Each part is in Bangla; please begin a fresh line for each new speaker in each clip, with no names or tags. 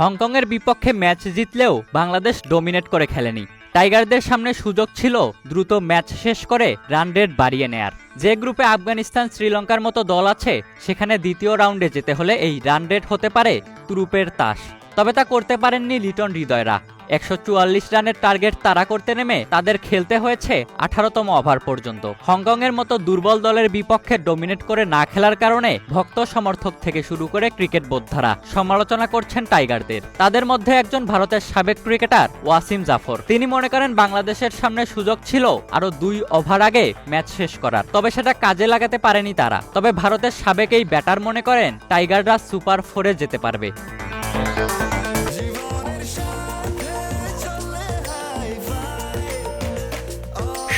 হংকংয়ের বিপক্ষে ম্যাচ জিতলেও বাংলাদেশ ডোমিনেট করে খেলেনি। টাইগারদের সামনে সুযোগ ছিল, দ্রুত ম্যাচ শেষ করে রান রেট বাড়িয়ে নেয়ার। যে গ্রুপে আফগানিস্তান শ্রীলঙ্কার মতো দল আছে, সেখানে দ্বিতীয় রাউন্ডে যেতে হলে এই রান রেট হতে পারে তুরুপের তাস। তবে তা করতে পারেননি লিটন হৃদয়রা। একশো চুয়াল্লিশ রানের টার্গেট তারা করতে নেমে তাদের খেলতে হয়েছে আঠারোতম ওভার পর্যন্ত। হংকংয়ের মতো দুর্বল দলের বিপক্ষে ডোমিনেট করে না খেলার কারণে ভক্ত সমর্থক থেকে শুরু করে ক্রিকেট বোদ্ধারা সমালোচনা করছেন টাইগারদের। তাদের মধ্যে একজন ভারতের সাবেক ক্রিকেটার, ওয়াসিম জাফর। তিনি মনে করেন বাংলাদেশের সামনে সুযোগ ছিল আরও দুই ওভার আগে ম্যাচ শেষ করার। তবে সেটা কাজে লাগাতে পারেনি তারা। তবে ভারতের সাবেক এই ব্যাটার মনে করেন টাইগাররা সুপার ফোরে যেতে পারবে।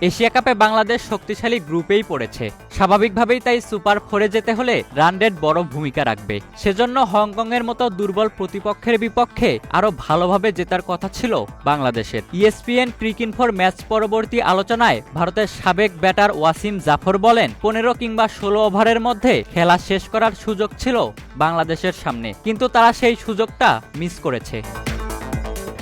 Asia কাপে বাংলাদেশ শক্তিশালী গ্রুপেই পড়েছে। স্বাভাবিকভাবেই তাই সুপার ফোরে যেতে হলে রান রেট বড় ভূমিকা রাখবে। সেজন্য হংকংয়ের মতো দুর্বল প্রতিপক্ষের বিপক্ষে আরও ভালোভাবে জেতার কথা ছিল বাংলাদেশের। ইএসপিএন ক্রিকিনফোর ম্যাচ পরবর্তী আলোচনায় ভারতের সাবেক ব্যাটার ওয়াসিম জাফর বলেন, পনেরো কিংবা ষোলো ওভারের মধ্যে খেলা শেষ করার সুযোগ ছিল বাংলাদেশের সামনে। কিন্তু তারা সেই সুযোগটা মিস করেছে।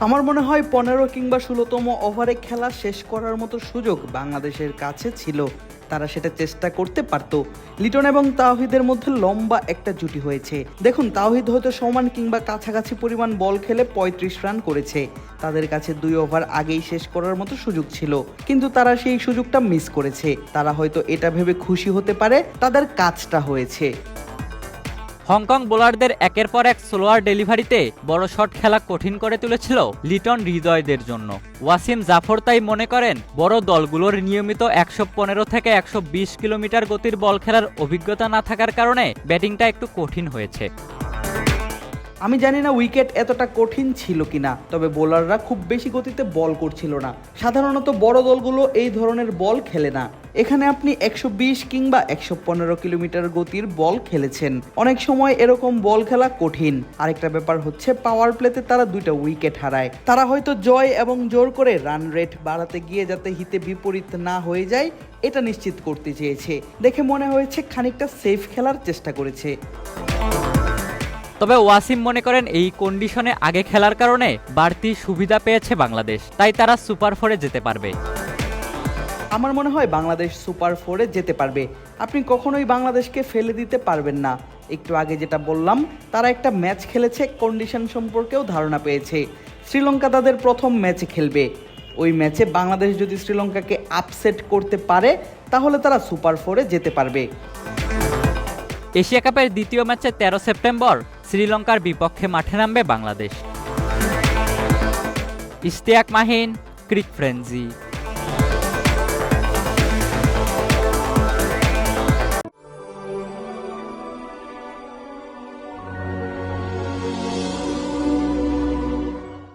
আমার মনে হয় পনেরো কিংবা ষোলোতম ওভারে খেলা শেষ করার মতো সুযোগ বাংলাদেশের কাছে ছিল। তারা সেটা চেষ্টা করতে পারত। লিটন এবং তাওহিদের মধ্যে লম্বা একটা জুটি হয়েছে। দেখুন, তাওহিদ হয়তো সমান কিংবা কাছাকাছি পরিমাণ বল খেলে পঁয়ত্রিশ রান করেছে। তাদের কাছে দুই ওভার আগেই শেষ করার মতো সুযোগ ছিল। কিন্তু তারা সেই সুযোগটা মিস করেছে। তারা হয়তো এটা ভেবে খুশি হতে পারে, তাদের কাজটা হয়েছে।
হংকং বোলারদের একের পর এক স্লোয়ার ডেলিভারিতে বড় শট খেলা কঠিন করে তুলেছিল লিটন হৃদয়দের জন্য। ওয়াসিম জাফর তাই মনে করেন, বড় দলগুলোর নিয়মিত একশো পনেরো থেকে একশো বিশ কিলোমিটার গতির বল খেলার অভিজ্ঞতা না থাকার কারণে ব্যাটিংটা একটু কঠিন হয়েছে।
আমি জানি না উইকেট এতটা কঠিন ছিল কিনা, তবে বোলাররা খুব বেশি গতিতে বল করছিল না। সাধারণত বড় দলগুলো এই ধরনের বল খেলে না। এখানে আপনি একশো বিশ কিংবা একশো পনেরো কিলোমিটার গতির বল খেলেছেন। অনেক সময় এরকম বল খেলা কঠিন। আরেকটা ব্যাপার হচ্ছে পাওয়ার প্লেতে তারা দুইটা উইকেট হারায়। তারা হয়তো জয় এবং জোর করে রান রেট বাড়াতে গিয়ে যাতে হিতে বিপরীত না হয়ে যায়, এটা নিশ্চিত করতে চেয়েছে। দেখে মনে হয়েছে, খানিকটা সেফ খেলার চেষ্টা করেছে।
তবে ওয়াসিম মনে করেন, এই কন্ডিশনে আগে খেলার কারণে বাড়তি সুবিধা পেয়েছে বাংলাদেশ। তাই তারা সুপার ফোরে যেতে পারবে।
আমার মনে হয় বাংলাদেশ সুপার ফোরে যেতে পারবে। আপনি কখনোই বাংলাদেশকে ফেলে দিতে পারবেন না। একটু আগে যেটা বললাম, তারা একটা ম্যাচ খেলেছে কন্ডিশন সম্পর্কেও ধারণা পেয়েছে। শ্রীলঙ্কা তাদের প্রথম ম্যাচে খেলবে। ওই ম্যাচে বাংলাদেশ যদি শ্রীলঙ্কাকে আপসেট করতে পারে, তাহলে তারা সুপার ফোরে যেতে পারবে।
এশিয়া কাপের দ্বিতীয় ম্যাচে তেরো সেপ্টেম্বর শ্রীলঙ্কার বিপক্ষে মাঠে নামবে বাংলাদেশ। ইশতিয়াক মাহিন, ক্রিক ফ্রেন্সি।